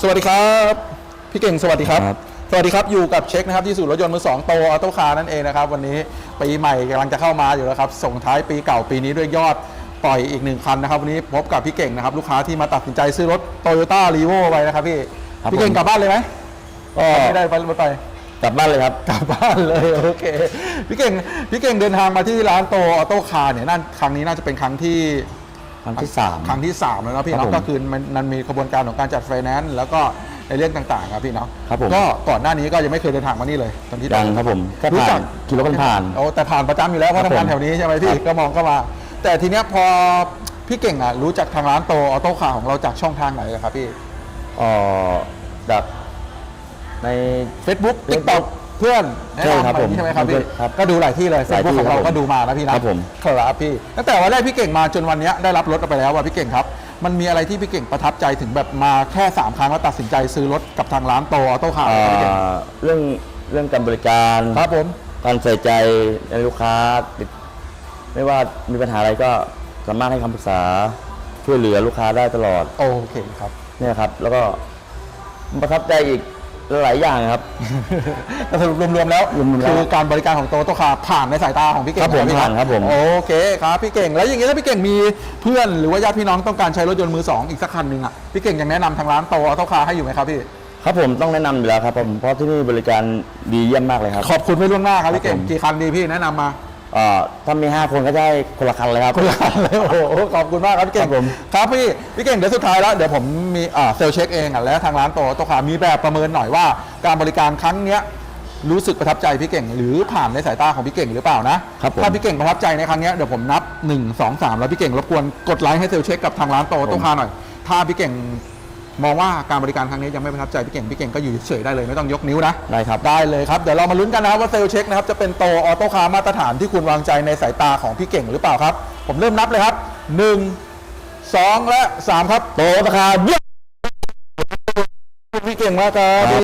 สวัสดีครับ พี่เก่งสวัสดีครับ ครับ สวัสดีครับอยู่กับเช็คนะครับที่ศูนย์รถยนต์มือสองโตออโต้คาร์นั่นเองนะครับ วันนี้ปีใหม่กำลังจะเข้ามาอยู่แล้วครับ ส่งท้ายปีเก่าปีนี้ด้วยยอดปล่อยอีกหนึ่งคันนะครับวันนี้พบกับพี่เก่งนะครับลูกค้าที่มาตัดสินใจซื้อรถโตโยต้ารีโวไปนะครับพี่ครับพี่เก่งผม กลับบ้านเลยไหมก็ไม่ได้ไปรถไป กลับบ้านเลยครับ กลับบ้านเลยโอเคพี่เก่งพี่เก่งเดินทางมาที่ร้านโตออโต้คาร์เนี่ยนั่นครั้งนี้น่าจะเป็นครั้งที่ ครั้งที่สาม ครั้งที่ 3 แล้วเนาะพี่ครับเนาะผมก็คือมันมันมีกระบวนการของการจัดไฟแนนซ์แล้วก็ในเรื่องต่างๆครับพี่เนาะครับผม ก็ก่อนหน้านี้ก็ยังไม่เคยเดินทางมานี่เลยตอนที่ยังครับผมแค่รู้ผ่าจันขี่รถกันผ่าน โอ้แต่ผ่านประจำอยู่แล้วเพราะครับทำงานผมแถวนี้ใช่ไหมพี่ครับ ก็มองเข้ามา แต่ทีเนี้ยพอพี่เก่งอะรู้จักทางร้านโตออโต้คาร์ของเราจากช่องทางไหนอะครับพี่ เอ่อจากใน Facebook Facebook TikTok เพื่อนแนะใช่นำครับไปผมใช่ไหมครับพี่ครับก็ดูหลายที่เลยหลายที่ Facebook ของเราครับผมก็ดูมาแล้วพี่นะครับผม ครับพี่ตั้งแต่วันแรกพี่เก่งมาจนวันเนี้ยได้รับรถไปแล้วว่ะพี่เก่งครับ มันมีอะไรที่พี่เก่งประทับใจถึงแบบมาแค่3ครั้งแล้วตัดสินใจซื้อรถกับทางร้านโตออโต้คาร์เอ่พี่เก่งอเรื่องเรื่องการบริการ ครับผม การใส่ใจในลูกค้าติดไม่ว่ามีปัญหาอะไรก็สามารถให้คำปรึกษาช่วยเหลือลูกค้าได้ตลอดโอเคครับ เนี่ยครับ แล้วก็ประทับใจอีก หลายอย่างครับ แต่สรุปรวมๆแล้วรวมๆแล้วคือการบริการของโตโต้คาร์ผ่านในสายตาของพี่เก่งครับผมนะพี่ผ่านครับผมโอเคครับพี่เก่งแล้วอย่างนี้ถ้าพี่เก่งมีเพื่อนหรือว่าญาติพี่น้องต้องการใช้รถยนต์มือสองอีกสักคันหนึ่งอะพี่เก่งยังแนะนำทางร้านโตออโต้คาร์ให้อยู่ไหมครับพี่ครับผมต้องแนะนำอยู่แล้วครับผมเพราะที่นี่บริการดีเยี่ยมมากเลยครับขอบคุณไว้ล่วงหน้าครับพี่เก่งครับผมกี่คันดีพี่แนะนำมา เอ่อถ้ามี 5 คนก็ได้คนละคันเลยครับคนละคันเลยโอ้โหขอบคุณมากครับพี่เก่งครับผมครับพี่พี่เก่งเดี๋ยวสุดท้ายแล้วเดี๋ยวผมมีอ่าเซลล์เช็คเองอะแล้วทางร้านโตโตคามีแบบประเมินหน่อยว่า การบริการครั้งเนี้ยรู้สึกประทับใจพี่เก่ง หรือผ่านในสายตาของพี่เก่งหรือเปล่านะครับผม ถ้าพี่เก่งประทับใจในครั้งเนี้ยเดี๋ยวผมนับ 1 2 3 แล้วพี่เก่งรบกวนกดไลค์ให้เซลล์เช็คกับทางร้านโตโตคาหน่อย ถ้าพี่เก่ง มองว่าการบริการครั้งนี้ยังไม่ประทับใจพี่เก่งพี่เก่งก็อยู่เฉยๆได้เลยไม่ต้องยกนิ้วนะได้ครับได้เลยครับเดี๋ยวเรามาลุ้นกันนะครับว่าเซลล์เช็คนะครับจะเป็นโตออโต้คาร์มาตรฐานที่คุณวางใจในสายตาของพี่เก่งหรือเปล่าครับ ผมเริ่มนับเลยครับ 1 2 และ 3 ครับ โตราคาเยี่ยมพี่เก่งมากครับ